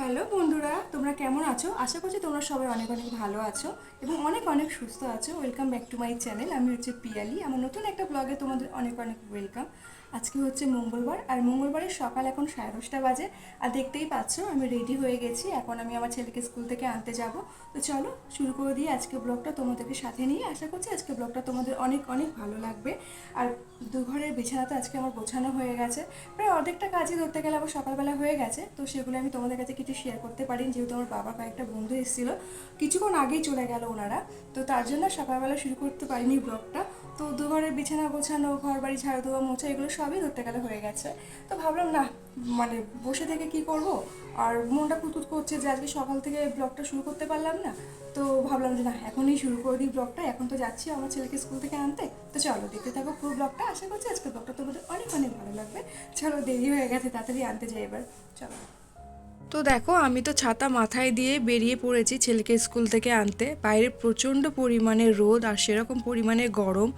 Hello বন্ধুরা, তোমরা কেমন আছো? আশা করছি তোমরা সবাই অনেক অনেক ভালো আছো এবং অনেক অনেক সুস্থ আছো। Welcome back to my channel আমি হচ্ছে পিয়ালি। আমার নতুন একটা ব্লগে তোমাদের অনেক অনেক ওয়েলকাম আজকে হচ্ছে মঙ্গলবার, আর মঙ্গলবারের সকাল এখন সাড়ে দশটা বাজে। আর দেখতেই পাচ্ছ, আমি রেডি হয়ে গেছি। এখন আমি আমার ছেলেকে স্কুল থেকে আনতে যাব। তো চলো, শুরু করে দিয়ে আজকে ব্লগটা তোমাদেরকে সাথে নিয়ে। আশা করছি আজকে ব্লগটা তোমাদের অনেক অনেক ভালো লাগবে। আর দু ঘরের বিছানাতে আজকে আমার গোছানো হয়ে গেছে। প্রায় অর্ধেকটা কাজই ধরতে গেলে আবার সকালবেলা হয়ে গেছে। তো সেগুলো আমি তোমাদের কাছে কিছু শেয়ার করতে পারি। যেহেতু আমার বাবার কয়েকটা বন্ধু এসেছিল। কিছুক্ষণ আগেই চলে গেল ওনারা। তো তার জন্য সকালবেলা শুরু করতে পারিনি ব্লগটা তো দু ঘরের বিছানা গোছানো ঘর বাড়ি ঝাড়ু দেওয়া মোছা, এগুলো সবই ধরতে গেলে হয়ে গেছে। তো ভাবলাম, না মানে বসে থেকে কি করব? আর মনটা কুতুত করছে যে আজকে সকাল থেকে ব্লগটা শুরু করতে পারলাম না। তো ভাবলাম যে, না, এখনই শুরু করে দিই ব্লগটা, এখন তো যাচ্ছি আমার ছেলেকে স্কুল থেকে আনতে। তো চলো, দেখতে থাকো পুরো ব্লগটা। আশা করছি আজকে ব্লগটা তোমাদের অনেক অনেক ভালো লাগবে। চলো, দেরি হয়ে গেছে, তাড়াতাড়ি আনতে যাই এবার। চলো। তো দেখো, আমি তো ছাতা মাথায় দিয়ে বেরিয়ে পড়েছি ছেলেকে স্কুল থেকে আনতে। বাইরে প্রচণ্ড পরিমাণে রোদ আর সেরকম পরিমাণে গরম।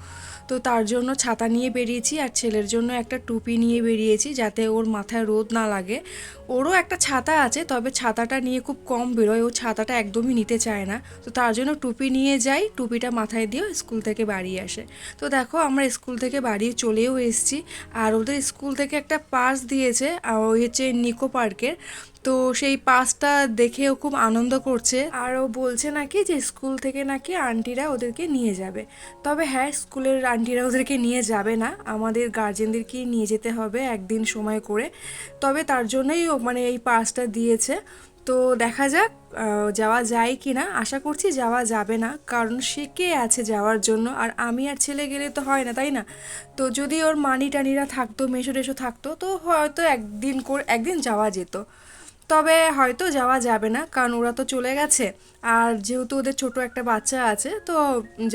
তো তার জন্য ছাতা নিয়ে বেরিয়েছি আর ছেলের জন্য একটা টুপি নিয়ে বেরিয়েছি যাতে ওর মাথায় রোদ না লাগে। ওরও একটা ছাতা আছে, তবে ছাতাটা নিয়ে খুব কম বেরোয়। ও ছাতাটা একদমই নিতে চায় না। তো তার জন্য টুপি নিয়ে যাই, টুপিটা মাথায় দিয়েও স্কুল থেকে বাড়ি আসে। তো দেখো, আমরা স্কুল থেকে বাড়ি চলেও এসেছি। আর ওদের স্কুল থেকে একটা পাস দিয়েছে ওই হচ্ছে নিকো পার্কের। তো সেই পাসটা দেখে ও খুব আনন্দ করছে। আর ও বলছে নাকি যে স্কুল থেকে নাকি আন্টিরা ওদেরকে নিয়ে যাবে। তবে হ্যাঁ স্কুলের আন্টিরা ওদেরকে নিয়ে যাবে না। আমাদের গার্জেনদেরকেই নিয়ে যেতে হবে একদিন সময় করে। তবে তার জন্যই ও মানে এই পাসটা দিয়েছে। তো দেখা যাক যাওয়া যায় কি না আশা করছি যাওয়া যাবে না, কারণ সে কে আছে যাওয়ার জন্য? আর আমি আর ছেলে গেলে তো হয় না, তাই না? তো যদি ওর মানি টানিরা থাকতো মেশো টেশো থাকতো, তো হয়তো একদিন করে, একদিন যাওয়া যেত। তবে হয়তো যাওয়া যাবে না, কারণ ওরা তো চলে গেছে। আর যেহেতু ওদের ছোট একটা বাচ্চা আছে, তো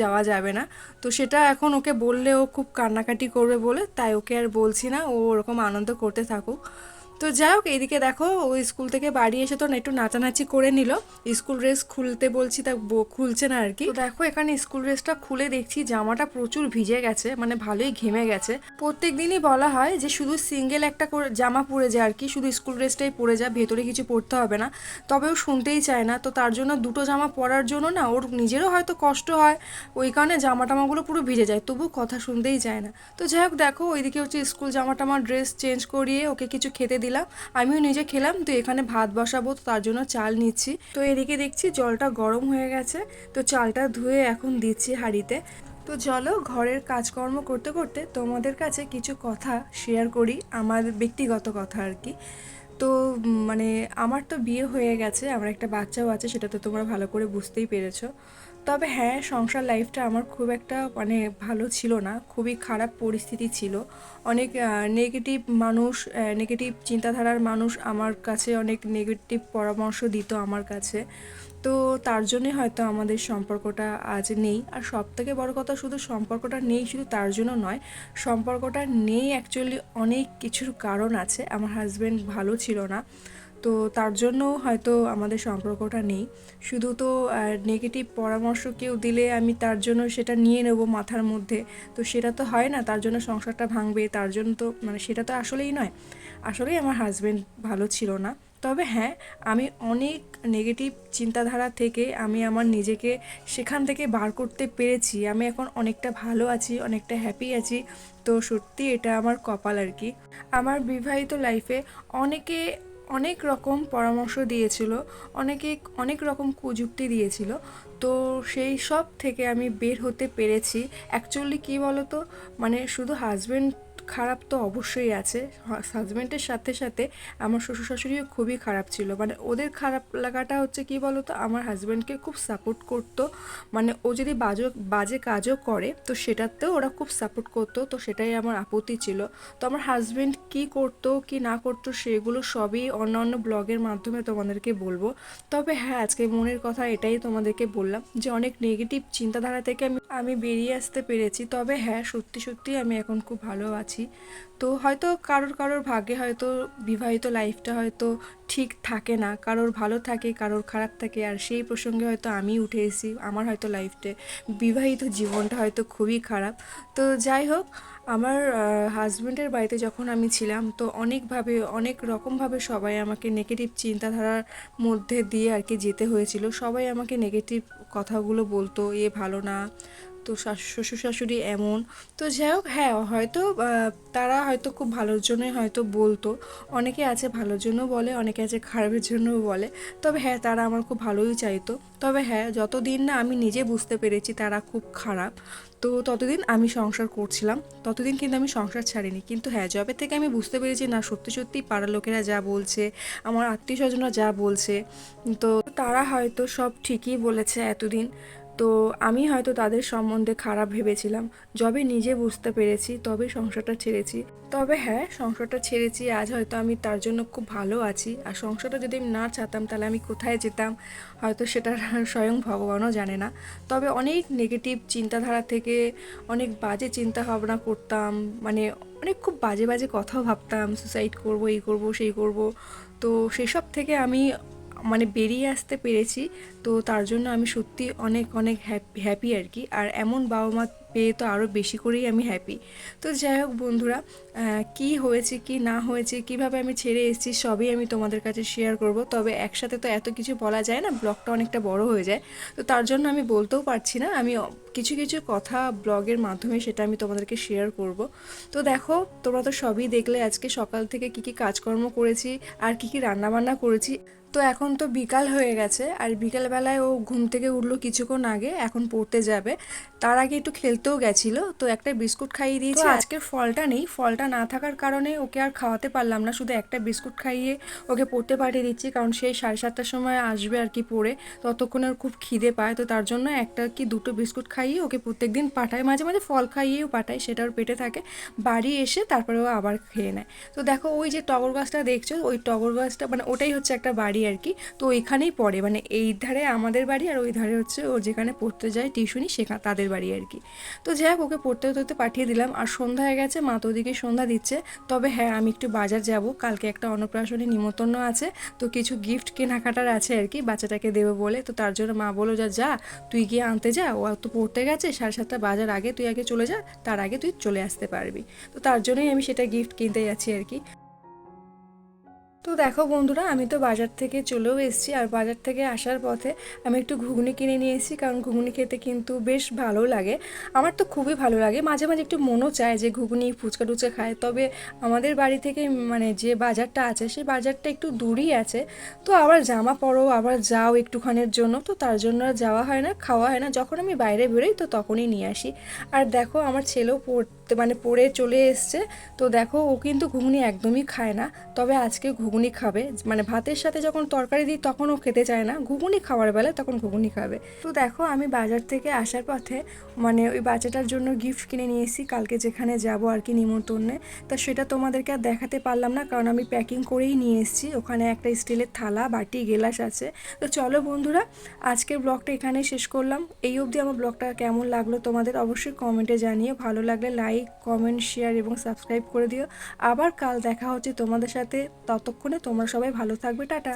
যাওয়া যাবে না। তো সেটা এখন ওকে বললে ও খুব কান্নাকাটি করবে বলে, তাই ওকে আর বলছি না, ও ওরকম আনন্দ করতে থাকুক। তো যাই হোক, এইদিকে দেখো ও স্কুল থেকে বাড়ি এসে তো একটু নাচানাচি করে নিল। স্কুল ড্রেস খুলতে বলছি, তা খুলছে না আর কি। দেখো, এখানে স্কুল ড্রেসটা খুলে দেখছি, জামাটা প্রচুর ভিজে গেছে মানে ভালোই ঘেমে গেছে। প্রত্যেক দিনই বলা হয় যে, শুধু সিঙ্গেল একটা করে জামা পরে যায় আর কি, শুধু স্কুল ড্রেসটাই পরে যা, ভেতরে কিছু পরতে হবে না। তবে ও শুনতেই চায় না, তো তার জন্য দুটো জামা পরার জন্য না, ওর নিজেরও হয়তো কষ্ট হয়, ওই কারণে জামা টামাগুলো পুরো ভিজে যায়, তবু কথা শুনতেই চায় না। তো যাই হোক, দেখো, ওইদিকে হচ্ছে স্কুল জামা টামা ড্রেস চেঞ্জ করিয়ে ওকে কিছু খেতে দিলাম। আমিও নিজে খেলাম, তো এখানে ভাত বসাবো, তো তার জন্য চাল নিচ্ছি। তো এদিকে দেখছি জলটা গরম হয়ে গেছে, তো চালটা ধুয়ে এখন দিচ্ছি হাঁড়িতে। তো চলো ঘরের কাজকর্ম করতে করতে তোমাদের কাছে কিছু কথা শেয়ার করি, আমার ব্যক্তিগত কথা আর কি। তো মানে আমার তো বিয়ে হয়ে গেছে, আমার একটা বাচ্চাও আছে, সেটা তো তোমরা ভালো করে বুঝতেই পেরেছ। তবে হ্যাঁ সংসার লাইফটা আমার খুব একটা মানে ভালো ছিল না। খুবই খারাপ পরিস্থিতি ছিল। অনেক নেগেটিভ মানুষ নেগেটিভ চিন্তাধারার মানুষ আমার কাছে অনেক নেগেটিভ পরামর্শ দিত আমার কাছে। তো তার জন্যে হয়তো আমাদের সম্পর্কটা আজ নেই। আর সব থেকে বড় কথা শুধু সম্পর্কটা নেই শুধু তার জন্য নয়, সম্পর্কটা নেই অ্যাকচুয়ালি অনেক কিছুর কারণ আছে। আমার হাজব্যান্ড ভালো ছিল না। তো তার জন্য হয়তো আমাদের সম্পর্কটা নেই। শুধু তো নেগেটিভ পরামর্শ কেউ দিলে আমি তার জন্য সেটা নিয়ে নেব মাথার মধ্যে। তো সেটা তো হয় না, তার জন্য সংসারটা ভাঙবে, তার জন্য তো মানে সেটা তো আসলেই নয়। আসলেই আমার হাজব্যান্ড ভালো ছিল না। তবে হ্যাঁ আমি অনেক নেগেটিভ চিন্তাধারা থেকে আমি আমার নিজেকে সেখান থেকে বার করতে পেরেছি। আমি এখন অনেকটা ভালো আছি, অনেকটা হ্যাপি আছি। তো সত্যি এটা আমার কপাল আর কি। আমার বিবাহিত লাইফে অনেকে অনেক রকম পরামর্শ দিয়েছিল, অনেকে অনেক রকম কুযুক্তি দিয়েছিল। তো সেই সব থেকে আমি বের হতে পেরেছি। অ্যাকচুয়ালি কী বলো তো মানে শুধু হাজব্যান্ড খারাপ তো অবশ্যই আছে। হাজব্যান্ডের সাথে সাথে আমার শ্বশুর শাশুড়িও খুবই খারাপ ছিল। মানে ওদের খারাপ লাগাটা হচ্ছে কি বলো তো আমার হাজব্যান্ডকে খুব সাপোর্ট করতো। মানে ও যদি বাজে বাজে কাজও করে, তো সেটাতেও ওরা খুব সাপোর্ট করতো। তো সেটাই আমার আপত্তি ছিল। তো আমার হাজব্যান্ড কি করতো, কি না করতো, সেগুলো সবই অন্য অন্য ব্লগের মাধ্যমে তোমাদেরকে বলব। তবে হ্যাঁ আজকে মনের কথা এটাই তোমাদেরকে বললাম যে অনেক নেগেটিভ চিন্তাধারা থেকে আমি আমি বেরিয়ে আসতে পেরেছি। তবে হ্যাঁ সত্যি সত্যি আমি এখন খুব ভালো আছি। তো হয়তো কারোর কারোর ভাগ্যে হয়তো বিবাহিত লাইফটা হয়তো ঠিক থাকে না, কারোর ভালো থাকে, কারোর খারাপ থাকে, আর সেই প্রসঙ্গে হয়তো আমি উঠে এসেছি, আমার হয়তো লাইফটে বিবাহিত জীবনটা হয়তো খুবই খারাপ। তো যাই হোক, আমার হাজব্যান্ডের বাড়িতে যখন আমি ছিলাম, তো অনেকভাবে, অনেক রকমভাবে সবাই আমাকে নেগেটিভ চিন্তাধারার মধ্যে দিয়ে আর কি যেতে হয়েছিল। সবাই আমাকে নেগেটিভ কথাগুলো বলতো, এ ভালো না তো শ্বশুর শাশুড়ি এমন। তো যাই হোক হ্যাঁ হয়তো তারা হয়তো খুব ভালোর জন্যই হয়তো বলতো। অনেকে আছে ভালোর জন্য বলে, অনেকে আছে খারাপের জন্যও বলে। তবে হ্যাঁ তারা আমার খুব ভালোই চাইতো। তবে হ্যাঁ যতদিন না আমি নিজে বুঝতে পেরেছি তারা খুব খারাপ, তো ততদিন আমি সংসার করছিলাম। ততদিন কিন্তু আমি সংসার ছাড়িনি। কিন্তু হ্যাঁ জবে থেকে আমি বুঝতে পেরেছি না, সত্যি সত্যি পাড়ার লোকেরা যা বলছে, আমার আত্মীয় স্বজনরা যা বলছে, তো তারা হয়তো সব ঠিকই বলেছে এতদিন। তো আমি হয়তো তাদের সম্বন্ধে খারাপ ভেবেছিলাম। যবে নিজে বুঝতে পেরেছি, তবে সংসারটা ছেড়েছি। তবে হ্যাঁ সংসারটা ছেড়েছি, আজ হয়তো আমি তার জন্য খুব ভালো আছি। আর সংসারটা যদি আমি না চাতাম, তাহলে আমি কোথায় যেতাম? হয়তো সেটা স্বয়ং ভগবানও জানে না। তবে অনেক নেগেটিভ চিন্তাধারা থেকে অনেক বাজে চিন্তা ভাবনা করতাম। মানে অনেক খুব বাজে বাজে কথাও ভাবতাম। সুসাইড করব, এই করব, সেই করব। তো সেসব থেকে আমি মানে বেরিয়ে আসতে পেরেছি। তো তার জন্য আমি সত্যি অনেক অনেক হ্যাপি আর কি। আর এমন বাবা মা পেয়ে তো আরও বেশি করেই আমি হ্যাপি তো যাই হোক বন্ধুরা কি হয়েছে, কি না হয়েছে, কীভাবে আমি ছেড়ে এসেছি সবই আমি তোমাদের কাছে শেয়ার করব। তবে একসাথে তো এত কিছু বলা যায় না, ব্লগটা অনেকটা বড় হয়ে যায়। তো তার জন্য আমি বলতেও পারছি না, আমি কিছু কিছু কথা ব্লগের মাধ্যমে সেটা আমি তোমাদেরকে শেয়ার করব। তো দেখো, তোমরা তো সবই দেখলে আজকে সকাল থেকে কি কি কাজকর্ম করেছি, আর কি কি রান্নাবান্না করেছি। তো এখন তো বিকাল হয়ে গেছে, আর বিকালবেলায় ও ঘুম থেকে উঠল কিছুক্ষণ আগে, এখন পড়তে যাবে। তার আগে একটু খেলতেও গেছিল তো একটা বিস্কুট খাইয়ে দিয়েছি আজকের ফলটা নেই ফলটা না থাকার কারণে ওকে আর খাওয়াতে পারলাম না শুধু একটা বিস্কুট খাইয়ে ওকে পড়তে পাঠিয়ে দিচ্ছি কারণ সেই সাড়ে সাতটার সময় আসবে আর কি পড়ে ততক্ষণে ওর খুব খিদে পায় তো তার জন্য একটা কি দুটো বিস্কুট খাইয়ে ওকে প্রত্যেক দিন পাঠায় মাঝে মাঝে ফল খাইয়েও পাঠায় সেটা ওর পেটে থাকে বাড়ি এসে তারপরে ও আবার খেয়ে নেয়। তো দেখো ওই যে টগর গাছটা দেখছ ওই টগর গাছটা মানে ওটাই হচ্ছে একটা বাড়ি আর কি তো ওইখানেই পড়ে মানে এই ধারে আমাদের বাড়ি আর ওই ধারে হচ্ছে ও যেখানে পড়তে যায় টিউশনি সেখানে তাদের বাড়ি আর কি। তো যাই হোক, ওকে পড়তে হতে পাঠিয়ে দিলাম। আর সন্ধ্যা হয়ে গেছে, মা তো ওদিকে সন্ধ্যা দিচ্ছে। তবে হ্যাঁ আমি একটু বাজার যাব। কালকে একটা অন্নপ্রাশনে নিমন্ত্রণ আছে। তো কিছু গিফট কেনাকাটার আছে আর কি, বাচ্চাটাকে দেবো বলে। তো তার জন্য মা বলো যা যা, তুই গিয়ে আনতে যা। ও তো পড়তে গেছে, সাড়ে সাতটা বাজার আগে তুই আগে চলে যা, তার আগে তুই চলে আসতে পারবি। তো তার জন্যই আমি সেটা গিফট কিনতে যাচ্ছি আর কি। তো দেখো বন্ধুরা, আমি তো বাজার থেকে চলেও এসেছি আর বাজার থেকে আসার পথে আমি একটু ঘুগনি কিনে নিয়ে এসেছি কারণ ঘুগনি খেতে কিন্তু বেশ ভালো লাগে। আমার তো খুবই ভালো লাগে। মাঝে মাঝে একটু মনও চায় যে ঘুগনি ফুচকা টুচকা খায়। তবে আমাদের বাড়ি থেকে মানে যে বাজারটা আছে, সেই বাজারটা একটু দূরই আছে। তো আবার জামা পরো, আবার যাও একটুখানের জন্য। তো তার জন্য আর যাওয়া হয় না, খাওয়া হয় না। যখন আমি বাইরে বেরোই তো তখনই নিয়ে আসি। আর দেখো, আমার ছেলেও পড়তে মানে পড়ে চলে এসছে। তো দেখো, ও কিন্তু ঘুগনি একদমই খায় না। তবে আজকে ঘুগনি খাবে। মানে ভাতের সাথে যখন তরকারি দিই, তখন ও খেতে চায় না। ঘুগনি খাওয়ার বেলায় তখন ঘুগনি খাবে। তো দেখো, আমি বাজার থেকে আসার পথে মানে ওই বাচ্চাটার জন্য গিফট কিনে নিয়ে এসেছি। কালকে যেখানে যাব আর কি নিমন্ত্রণে। তা সেটা তোমাদেরকে আর দেখাতে পারলাম না, কারণ আমি প্যাকিং করেই নিয়ে এসেছি। ওখানে একটা স্টিলের থালা, বাটি, গেলাস আছে। তো চলো বন্ধুরা, আজকের ব্লগটা এখানে শেষ করলাম। এই অবধি আমার ব্লগটা কেমন লাগল তোমাদের অবশ্যই কমেন্টে জানিয়ে ভালো লাগলে লাইক কমেন্ট শেয়ার এবং সাবস্ক্রাইব করে দিও। আবার কাল দেখা হচ্ছে তোমাদের সাথে। ততক্ষণে তোমরা সবাই ভালো থাকবে। টাটা।